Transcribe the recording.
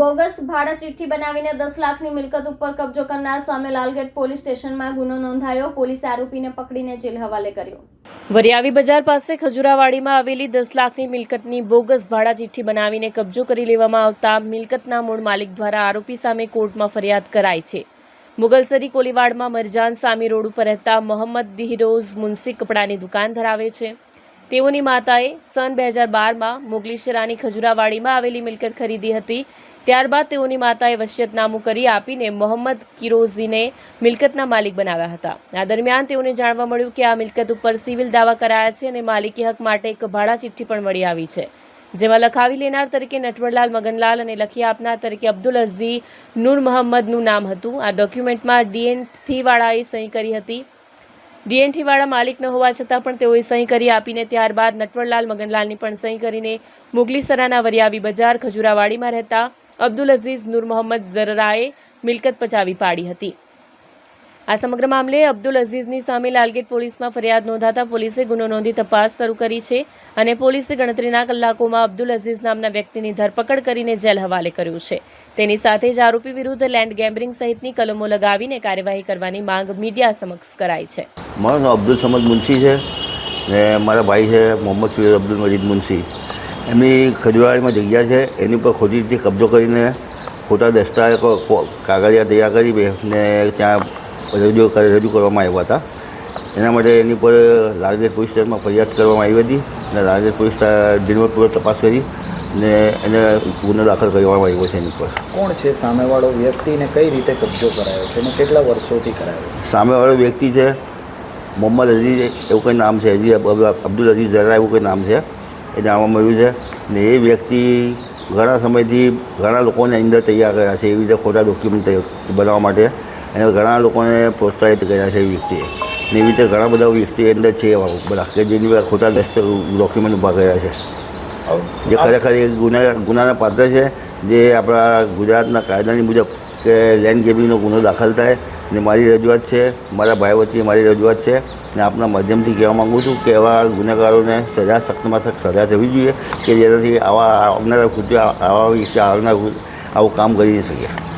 Bogus ભાડા ચિઠ્ઠી બનાવીને દસ લાખની મિલકત ઉપર કબજો કરનાર સામે લાલગેટ પોલીસ સ્ટેશનમાં ગુનો નોંધાયો. પોલીસે આરોપીને પકડીને જેલ હવાલે કર્યો. વરિયાવી બજાર પાસે ખજુરાવાડીમાં આવેલી દસ લાખની મિલકતની બોગસ ભાડા ચિઠ્ઠી બનાવીને કબજો કરી લેવામાં આવતા મિલકતના મૂળ માલિક દ્વારા આરોપી સામે કોર્ટમાં ફરિયાદ કરાઈ છે. મુગલસરી કોલીવાડમાં મરજાન સામી રોડ ઉપર રહેતા મોહમ્મદ દિહરોઝ મુનસી કપડાની દુકાન ધરાવે છે. તેઓની માતાએ સન બે હજાર બારમાં મુગલી શરાની ખજુરાવાડીમાં આવેલી મિલકત ખરીદી હતી. ત્યારબાદ તેઓની માતાએ વસિયતનામું કરી આપીને મોહમ્મદ કિરોઝીને મિલકતના માલિક બનાવ્યા હતા. આ દરમિયાન તેઓને જાણવા મળ્યું કે આ મિલકત ઉપર સિવિલ દાવા કરાયા છે અને માલિકી હક માટે એક ભાડા ચિઠ્ઠી પણ મળી આવી છે. જેમાં લખાવી લેનાર તરીકે નટવરલાલ મગનલાલ અને લખી આપનાર તરીકે અબ્દુલ અઝી નૂર મહમ્મદનું નામ હતું. આ ડોક્યુમેન્ટમાં ડીએન થીવાળાએ સહી કરી હતી. ડીએનટી વાળા માલિક ન હોવા છતાં પણ તેઓએ સહી કરી આપીને ત્યારબાદ નટવરલાલ મગનલાલની પણ સહી કરીને મુગલીસરાના વરિયાવી બજાર ખજુરાવાડીમાં રહેતા અબ્દુલ અઝીઝ નૂર મોહમ્મદ ઝરરાએ મિલકત પચાવી પાડી હતી. આ સમગ્ર મામલે અબ્દુલ અઝીઝની સામે લાલગેટ પોલીસમાં ફરિયાદ નોંધાતા પોલીસે ગુનો નોંધી તપાસ શરૂ કરી છે અને પોલીસે ગણતરીના કલાકોમાં અબ્દુલ અઝીઝ નામના વ્યક્તિની ધરપકડ કરીને જેલ હવાલે કર્યું છે. તેની સાથે જ આરોપી વિરુદ્ધ લેન્ડ ગેમ્બરિંગ સહિતની કલમો લગાવીને કાર્યવાહી કરવાની માંગ મીડિયા સમક્ષ કરાઈ છે. મારું નામ અબ્દુલ સમદ મુનશી છે ને મારા ભાઈ છે મોહમ્મદ ફિરોઝ અબ્દુલ મજીદ મુનશી. એમની ખજવાળીમાં જગ્યા છે, એની પર ખોટી રીતે કબજો કરીને ખોટા દસ્તાવેજ કાગળિયા તૈયાર કરી ને ત્યાં રજૂ કરી રજૂ કરવામાં આવ્યા હતા. એના માટે એની પર લાલગેટ પોલીસ સ્ટેશનમાં ફરિયાદ કરવામાં આવી હતી અને લાલગેટ પોલીસ દિનવતપૂર્વક તપાસ કરી ને એને ગુનો દાખલ કરવામાં આવ્યો છે એની પર. કોણ છે? સામેવાળો વ્યક્તિને કઈ રીતે કબજો કરાયો છે અને કેટલા વર્ષોથી કરાયો સામેવાળો વ્યક્તિ છે મોહમ્મદ અઝીઝ એવું કંઈ નામ છે હજી અબ્દુલ અઝીઝ ઝરા એવું કંઈ નામ છે. એ જાણવા મળ્યું છે ને એ વ્યક્તિ ઘણા સમયથી ઘણા લોકોને અંદર તૈયાર કર્યા છે એવી રીતે ખોટા ડોક્યુમેન્ટ બનાવવા માટે. અને ઘણા લોકોને પ્રોત્સાહિત કર્યા છે એ વ્યક્તિએ એવી રીતે ઘણા બધા વ્યક્તિ અંદર છે એવા બધા કે જેની ખોટા દસ્ત ડોક્યુમેન્ટ ઊભા કર્યા છે. જે ખરેખર એક ગુના, ગુનાના પાત્ર છે, જે આપણા ગુજરાતના કાયદાની મુજબ કે લેન્ડ ગેબિંગનો ગુનો દાખલ થાય, ને મારી રજૂઆત છે, મારા ભાઈ વચ્ચે મારી રજૂઆત છે, ને આપના માધ્યમથી કહેવા માગું છું કે એવા ગુનેગારોને સજા સખ્તમાં સખ્ત સજા થવી જોઈએ, કે જેનાથી આવા આવનારા કૃત્ય, આવા આવનાર આવું કામ કરી નહીં શકે.